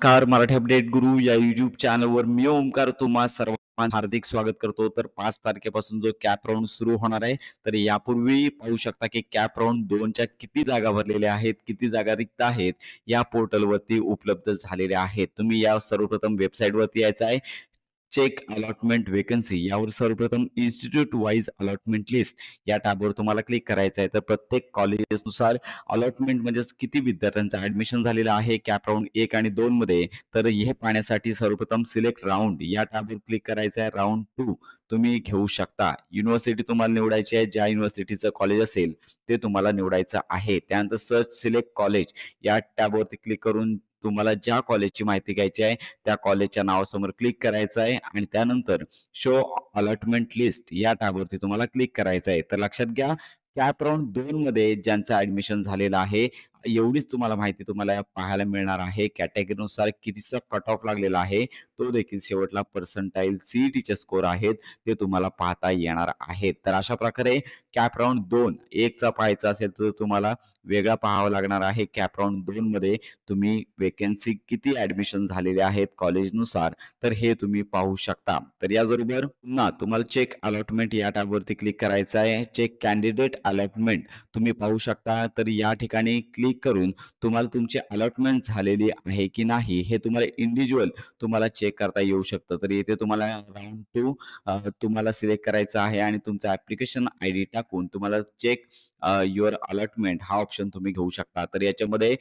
नमस्कार मराठी अपडेट गुरु या युट्यूब चॅनलवर मी ओमकार तुम्हा सर्वांना हार्दिक स्वागत करतो. तर पाच तारखेपासून जो कॅप राऊंड सुरू होणार आहे तर यापूर्वी पाहू शकता की कॅप राऊंड दोनच्या किती जागा भरलेल्या आहेत किती जागा रिक्त आहेत या पोर्टलवरती उपलब्ध झालेल्या आहेत. तुम्ही या सर्वप्रथम वेबसाईटवरती यायचं आहे. चेक अलॉटमेंट वेकन्सी यावर सर्वप्रथम इन्स्टिट्यूट वाईज अलॉटमेंट लिस्ट या टॅबवर तुम्हाला क्लिक करायचं आहे. तर प्रत्येक कॉलेजेसनुसार अलॉटमेंट म्हणजेच किती विद्यार्थ्यांचं ऍडमिशन झालेलं आहे कॅप राऊंड एक आणि दोन मध्ये. तर हे पाहण्यासाठी सर्वप्रथम सिलेक्ट राऊंड या टॅबवर क्लिक करायचं आहे. राऊंड टू तुम्ही घेऊ शकता. युनिव्हर्सिटी तुम्हाला निवडायची आहे. ज्या युनिव्हर्सिटीचं कॉलेज असेल ते तुम्हाला निवडायचं आहे. त्यानंतर सर्च सिलेक्ट कॉलेज या टॅबवरती क्लिक करून तुम्हाला ज्या कॉलेजची माहिती घ्यायची आहे त्या कॉलेजच्या नावासमोर क्लिक करायचं आहे आणि त्यानंतर शो अलॉटमेंट लिस्ट या टॅबवरती तुम्हाला क्लिक करायचं आहे. तर लक्षात घ्या कॅप राऊंड दोन मध्ये ज्यांचं ऍडमिशन झालेलं आहे एवढीच तुम्हाला माहिती तुम्हाला पाहायला मिळणार आहे. कॅटेगरीनुसार कितीचा कट ऑफ लागलेला आहे तो देखील शेवटला पर्सेंटाईल सीईटीचे स्कोर आहेत ते तुम्हाला पाहता येणार आहेत. तर अशा प्रकारे कॅप राऊंड दोन एकचा पाहायचा असेल तर तुम्हाला वेगळा पाहावा लागणार आहे. कॅप राऊंड दोन मध्ये तुम्ही वेकेन्सी किती ऍडमिशन झालेले आहेत कॉलेजनुसार तर हे तुम्ही पाहू शकता. तर याचबरोबर पुन्हा तुम्हाला चेक अलॉटमेंट या टॅबवरती क्लिक करायचं आहे. चेक कॅन्डिडेट अलॉटमेंट तुम्ही पाहू शकता. तर या ठिकाणी क्लिक करून तुम्हाला तुमची अलॉटमेंट झालेली आहे की नाही हे तुम्हाला इंडिव्हिज्युअल तुम्हाला चेक करता येऊ शकतं. तर इथे तुम्हाला राऊंड टू तुम्हाला सिलेक्ट करायचं आहे आणि तुमचा ऍप्लिकेशन आय डी टाकून तुम्हाला चेक युअर अलॉटमेंट हा ऑप्शन तुम्ही घेऊ शकता. तर याच्यामध्ये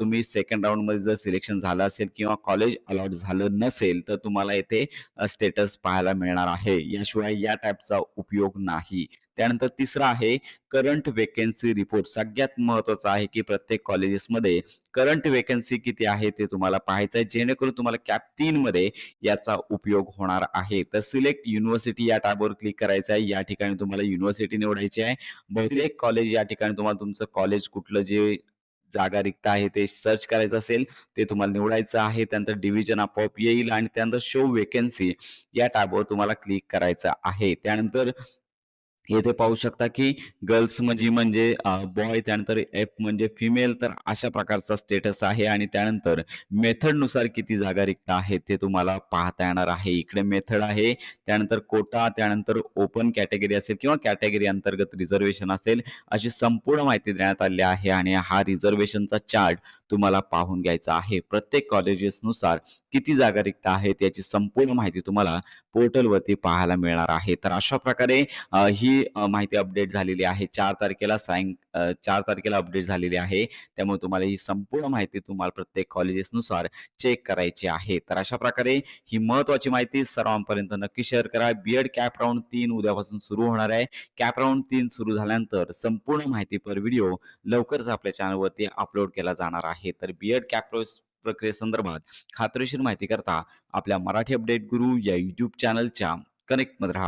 तुम्ही सेकंड राऊंडमध्ये जर सिलेक्शन झालं असेल किंवा कॉलेज अलॉट झालं नसेल तर तुम्हाला येथे स्टेटस पाहायला मिळणार आहे. याशिवाय या टाईपचा उपयोग नाही. त्यानंतर तिसरा आहे करंट वेकेन्सी रिपोर्ट सगळ्यात महत्वाचं आहे की प्रत्येक कॉलेजेसमध्ये करंट वेकन्सी किती आहे ते तुम्हाला पाहायचं आहे जेणेकरून तुम्हाला कॅप तीन मध्ये याचा उपयोग होणार आहे. तर सिलेक्ट युनिव्हर्सिटी या टॅबवर क्लिक करायचं आहे. या ठिकाणी तुम्हाला युनिव्हर्सिटी निवडायची आहे. सिलेक्ट कॉलेज या ठिकाणी तुम्हाला तुमचं कॉलेज कुठलं जे जागा रिक्त आहे ते सर्च करायचं असेल ते तुम्हाला निवडायचं आहे. त्यानंतर डिव्हिजन आपोआप येईल आणि त्यानंतर शो वेकन्सी या टॅबवर तुम्हाला क्लिक करायचं आहे. त्यानंतर येथे पाहू शकता की गर्ल्स म्हणजे म्हणजे बॉय त्यानंतर एफ म्हणजे फिमेल तर अशा प्रकारचा स्टेटस आहे आणि त्यानंतर मेथडनुसार किती जागा रिक्त आहेत ते तुम्हाला पाहता येणार आहे. इकडे मेथड आहे त्यानंतर कोटा त्यानंतर ओपन कॅटेगरी असेल किंवा कॅटेगरी अंतर्गत रिझर्वेशन असेल अशी संपूर्ण माहिती देण्यात आली आहे आणि हा रिझर्वेशनचा चार्ट तुम्हाला पाहून घ्यायचा आहे. प्रत्येक कॉलेजेसनुसार किती जागा रिक्त आहेत याची संपूर्ण माहिती तुम्हाला पोर्टलवरती पाहायला मिळणार आहे. तर अशा प्रकारे ही माहिती अपडेट झालेली आहे. चार तारखेला सायं चार तारखेला अपडेट झालेली आहे. त्यामुळे तुम्हाला ही संपूर्ण माहिती तुम्हाला प्रत्येक कॉलेजेसनुसार चेक करायची आहे. तर अशा प्रकारे ही महत्वाची माहिती सर्वांपर्यंत नक्की शेअर करा. बीएड कॅप राऊंड तीन उद्यापासून सुरू होणार आहे. कॅप राऊंड तीन सुरू झाल्यानंतर संपूर्ण माहिती पर व्हिडिओ लवकरच आपल्या चॅनलवरती अपलोड केला जाणार आहे. तर बीएड कॅप प्रक्रियेसंदर्भात खात्रीशीर माहिती करता आपल्या मराठी अपडेट गुरु या युट्यूब चॅनलच्या कनेक्टमध्ये राहा.